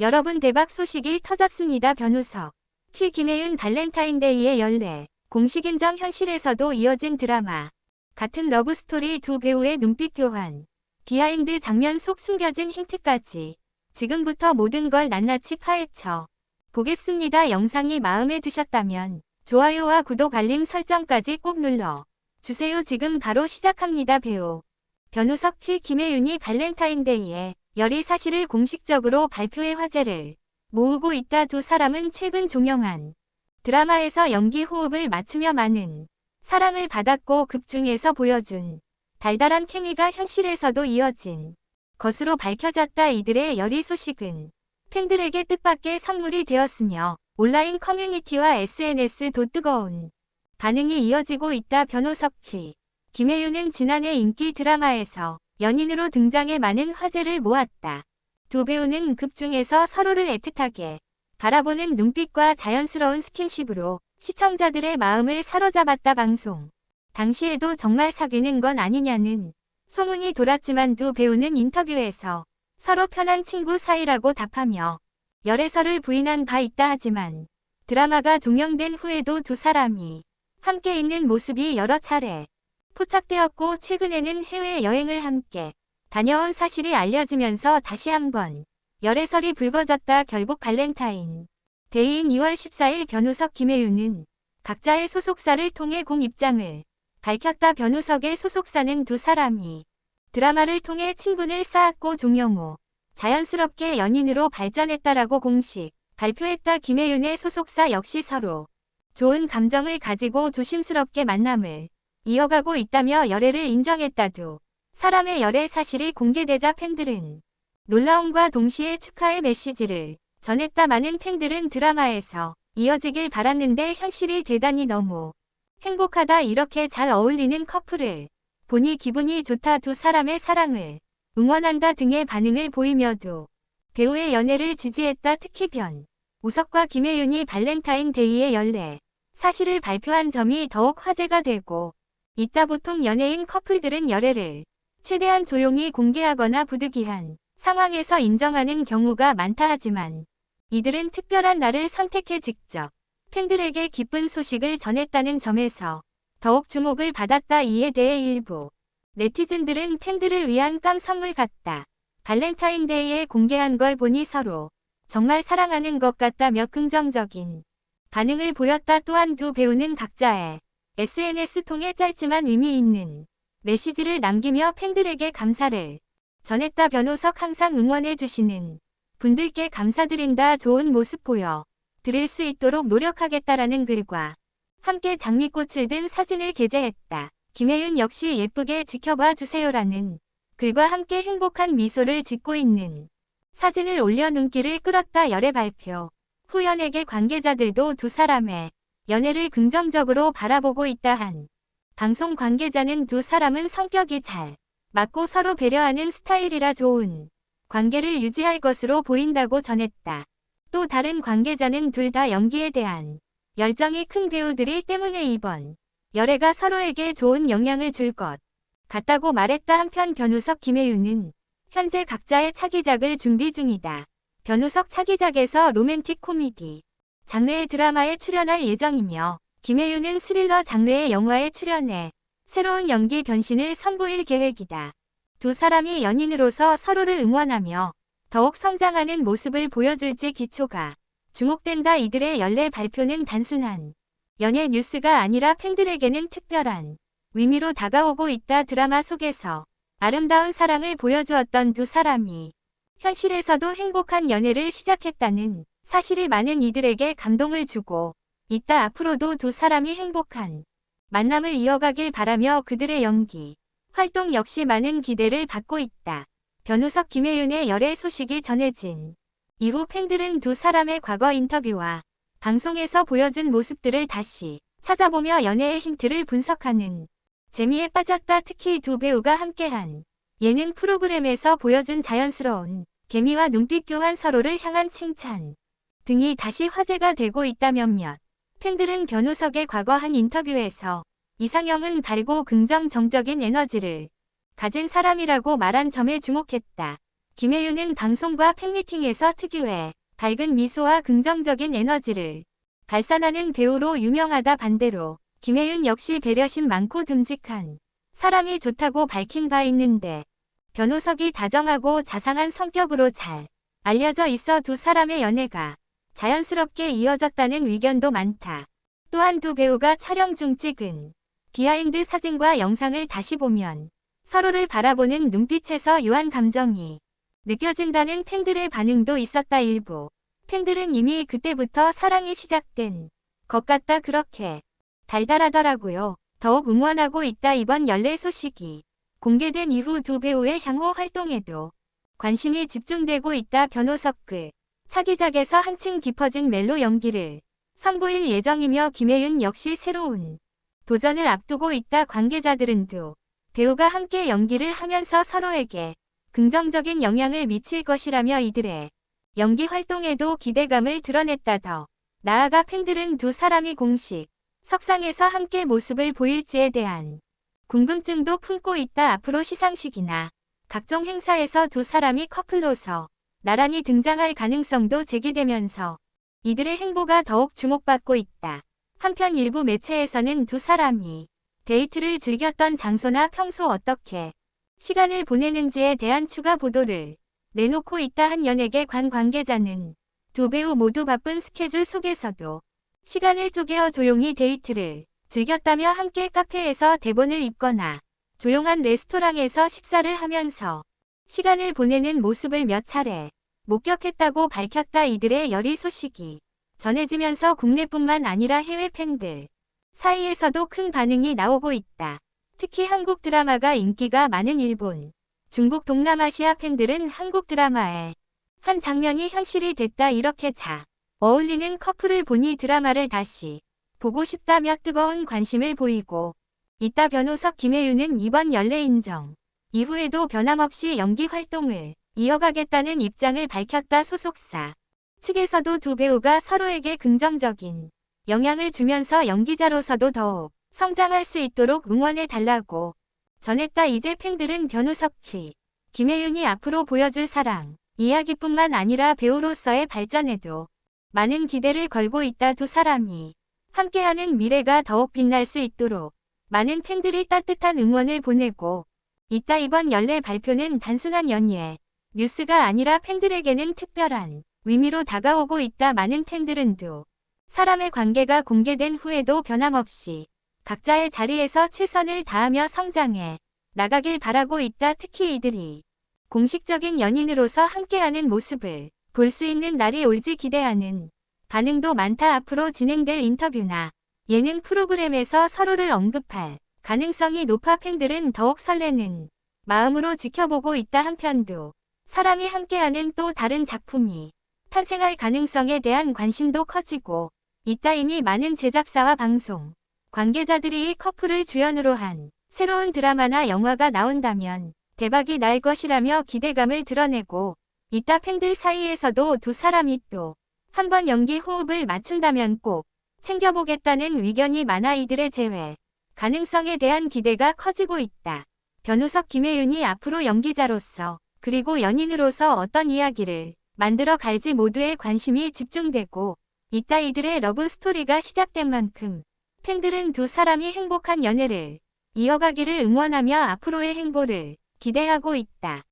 여러분 대박 소식이 터졌습니다. 변우석. 키 김혜윤 발렌타인데이의 연례. 공식 인정 현실에서도 이어진 드라마. 같은 러브스토리 두 배우의 눈빛 교환. 비하인드 장면 속 숨겨진 힌트까지. 지금부터 모든 걸 낱낱이 파헤쳐. 보겠습니다. 영상이 마음에 드셨다면 좋아요와 구독 알림 설정까지 꼭 눌러 주세요. 지금 바로 시작합니다. 배우. 변우석 키 김혜윤이 발렌타인데이에 열이 사실을 공식적으로 발표해 화제를 모으고 있다 두 사람은 최근 종영한 드라마에서 연기 호흡을 맞추며 많은 사랑을 받았고 극중에서 보여준 달달한 케미가 현실에서도 이어진 것으로 밝혀졌다. 이들의 열이 소식은 팬들에게 뜻밖의 선물이 되었으며 온라인 커뮤니티와 SNS도 뜨거운 반응이 이어지고 있다. 변호석 키 김혜윤은 지난해 인기 드라마에서 연인으로 등장해 많은 화제를 모았다. 두 배우는 극중에서 서로를 애틋하게 바라보는 눈빛과 자연스러운 스킨십으로 시청자들의 마음을 사로잡았다 방송. 당시에도 정말 사귀는 건 아니냐는 소문이 돌았지만 두 배우는 인터뷰에서 서로 편한 친구 사이라고 답하며 열애설을 부인한 바 있다 하지만 드라마가 종영된 후에도 두 사람이 함께 있는 모습이 여러 차례 포착되었고 최근에는 해외여행을 함께 다녀온 사실이 알려지면서 다시 한번 열애설이 불거졌다 결국 발렌타인 데이인 2월 14일 변우석 김혜윤은 각자의 소속사를 통해 공 입장을 밝혔다. 변우석의 소속사는 두 사람이 드라마를 통해 친분을 쌓았고 종영 후 자연스럽게 연인으로 발전했다라고 공식 발표했다. 김혜윤의 소속사 역시 서로 좋은 감정을 가지고 조심스럽게 만남을 이어가고 있다며 열애를 인정했다도 사람의 열애 사실이 공개되자 팬들은 놀라움과 동시에 축하의 메시지를 전했다 많은 팬들은 드라마에서 이어지길 바랐는데 현실이 대단히 너무 행복하다 이렇게 잘 어울리는 커플을 보니 기분이 좋다 두 사람의 사랑을 응원한다 등의 반응을 보이며도 배우의 연애를 지지했다. 특히 변 우석과 김혜윤이 발렌타인 데이의 연례 사실을 발표한 점이 더욱 화제가 되고 이따 보통 연예인 커플들은 열애를 최대한 조용히 공개하거나 부득이한 상황에서 인정하는 경우가 많다 하지만 이들은 특별한 날을 선택해 직접 팬들에게 기쁜 소식을 전했다는 점에서 더욱 주목을 받았다 이에 대해 일부 네티즌들은 팬들을 위한 깜 선물 같다. 발렌타인데이에 공개한 걸 보니 서로 정말 사랑하는 것 같다며 긍정적인 반응을 보였다 또한 두 배우는 각자의 SNS 통해 짧지만 의미 있는 메시지를 남기며 팬들에게 감사를 전했다 변호석 항상 응원해주시는 분들께 감사드린다 좋은 모습 보여 드릴 수 있도록 노력하겠다라는 글과 함께 장미꽃을 든 사진을 게재했다. 김혜윤 역시 예쁘게 지켜봐 주세요라는 글과 함께 행복한 미소를 짓고 있는 사진을 올려 눈길을 끌었다 열애 발표. 후 연예계 관계자들도 두 사람의 연애를 긍정적으로 바라보고 있다 한. 방송 관계자는 두 사람은 성격이 잘 맞고 서로 배려하는 스타일이라 좋은 관계를 유지할 것으로 보인다고 전했다. 또 다른 관계자는 둘 다 연기에 대한 열정이 큰 배우들이 때문에 이번 열애가 서로에게 좋은 영향을 줄 것 같다고 말했다 한편 변우석 김혜윤은 현재 각자의 차기작을 준비 중이다. 변우석 차기작에서 로맨틱 코미디 장르의 드라마에 출연할 예정이며 김혜윤은 스릴러 장르의 영화에 출연해 새로운 연기 변신을 선보일 계획이다. 두 사람이 연인으로서 서로를 응원하며 더욱 성장하는 모습을 보여줄지 기초가 주목된다 이들의 연례 발표는 단순한 연예 뉴스가 아니라 팬들에게는 특별한 의미로 다가오고 있다 드라마 속에서 아름다운 사랑을 보여주었던 두 사람이 현실에서도 행복한 연애를 시작했다는 사실이 많은 이들에게 감동을 주고 이따 앞으로도 두 사람이 행복한 만남을 이어가길 바라며 그들의 연기, 활동 역시 많은 기대를 받고 있다. 변우석 김혜윤의 열애 소식이 전해진 이후 팬들은 두 사람의 과거 인터뷰와 방송에서 보여준 모습들을 다시 찾아보며 연애의 힌트를 분석하는 재미에 빠졌다 특히 두 배우가 함께한 예능 프로그램에서 보여준 자연스러운 개미와 눈빛 교환 서로를 향한 칭찬 등이 다시 화제가 되고 있다 몇몇 팬들은 변우석의 과거 한 인터뷰에서 이상형은 밝고 긍정정적인 에너지를 가진 사람이라고 말한 점에 주목했다. 김혜윤은 방송과 팬미팅에서 특유의 밝은 미소와 긍정적인 에너지를 발산하는 배우로 유명하다 반대로 김혜윤 역시 배려심 많고 듬직한 사람이 좋다고 밝힌 바 있는데 변호석이 다정하고 자상한 성격으로 잘 알려져 있어 두 사람의 연애가 자연스럽게 이어졌다는 의견도 많다. 또한 두 배우가 촬영 중 찍은 비하인드 사진과 영상을 다시 보면 서로를 바라보는 눈빛에서 유한 감정이 느껴진다는 팬들의 반응도 있었다 일부. 팬들은 이미 그때부터 사랑이 시작된 것 같다 그렇게 달달하더라고요. 더욱 응원하고 있다 이번 연례 소식이 공개된 이후 두 배우의 향후 활동에도 관심이 집중되고 있다 변호석 그 차기작에서 한층 깊어진 멜로 연기를 선보일 예정이며 김혜윤 역시 새로운 도전을 앞두고 있다 관계자들은 두 배우가 함께 연기를 하면서 서로에게 긍정적인 영향을 미칠 것이라며 이들의 연기 활동에도 기대감을 드러냈다. 더 나아가 팬들은 두 사람이 공식 석상에서 함께 모습을 보일지에 대한 궁금증도 품고 있다. 앞으로 시상식이나 각종 행사에서 두 사람이 커플로서 나란히 등장할 가능성도 제기되면서 이들의 행보가 더욱 주목받고 있다. 한편 일부 매체에서는 두 사람이 데이트를 즐겼던 장소나 평소 어떻게 시간을 보내는지에 대한 추가 보도를 내놓고 있다 한 연예계 관 관계자는 두 배우 모두 바쁜 스케줄 속에서도 시간을 쪼개어 조용히 데이트를 즐겼다며 함께 카페에서 대본을 읽거나 조용한 레스토랑에서 식사를 하면서 시간을 보내는 모습을 몇 차례 목격했다고 밝혔다 이들의 열의 소식이 전해지면서 국내뿐만 아니라 해외 팬들 사이에서도 큰 반응이 나오고 있다. 특히 한국 드라마가 인기가 많은 일본, 중국 동남아시아 팬들은 한국 드라마의 한 장면이 현실이 됐다 이렇게 자 어울리는 커플을 보니 드라마를 다시 보고 싶다며 뜨거운 관심을 보이고 이따 변호석 김혜윤은 이번 연례 인정 이후에도 변함없이 연기 활동을 이어가겠다는 입장을 밝혔다 소속사. 측에서도 두 배우가 서로에게 긍정적인 영향을 주면서 연기자로서도 더욱 성장할 수 있도록 응원해 달라고 전했다. 이제 팬들은 변호석 키 김혜윤이 앞으로 보여줄 사랑 이야기뿐만 아니라 배우로서의 발전에도 많은 기대를 걸고 있다. 두 사람이 함께하는 미래가 더욱 빛날 수 있도록 많은 팬들이 따뜻한 응원을 보내고 이따 이번 연례 발표는 단순한 연예 뉴스가 아니라 팬들에게는 특별한 의미로 다가오고 있다 많은 팬들은 두 사람의 관계가 공개된 후에도 변함없이 각자의 자리에서 최선을 다하며 성장해 나가길 바라고 있다. 특히 이들이 공식적인 연인으로서 함께하는 모습을 볼 수 있는 날이 올지 기대하는 반응도 많다. 앞으로 진행될 인터뷰나 예능 프로그램에서 서로를 언급할 가능성이 높아 팬들은 더욱 설레는 마음으로 지켜보고 있다 한편도 사람이 함께하는 또 다른 작품이 탄생할 가능성에 대한 관심도 커지고 있다. 이미 많은 제작사와 방송 관계자들이 이 커플을 주연으로 한 새로운 드라마나 영화가 나온다면 대박이 날 것이라며 기대감을 드러내고 이따 팬들 사이에서도 두 사람이 또 한 번 연기 호흡을 맞춘다면 꼭 챙겨보겠다는 의견이 많아 이들의 재회 가능성에 대한 기대가 커지고 있다. 변우석 김혜윤이 앞으로 연기자로서 그리고 연인으로서 어떤 이야기를 만들어 갈지 모두의 관심이 집중되고 이따 이들의 러브 스토리가 시작된 만큼 팬들은 두 사람이 행복한 연애를 이어가기를 응원하며 앞으로의 행보를 기대하고 있다.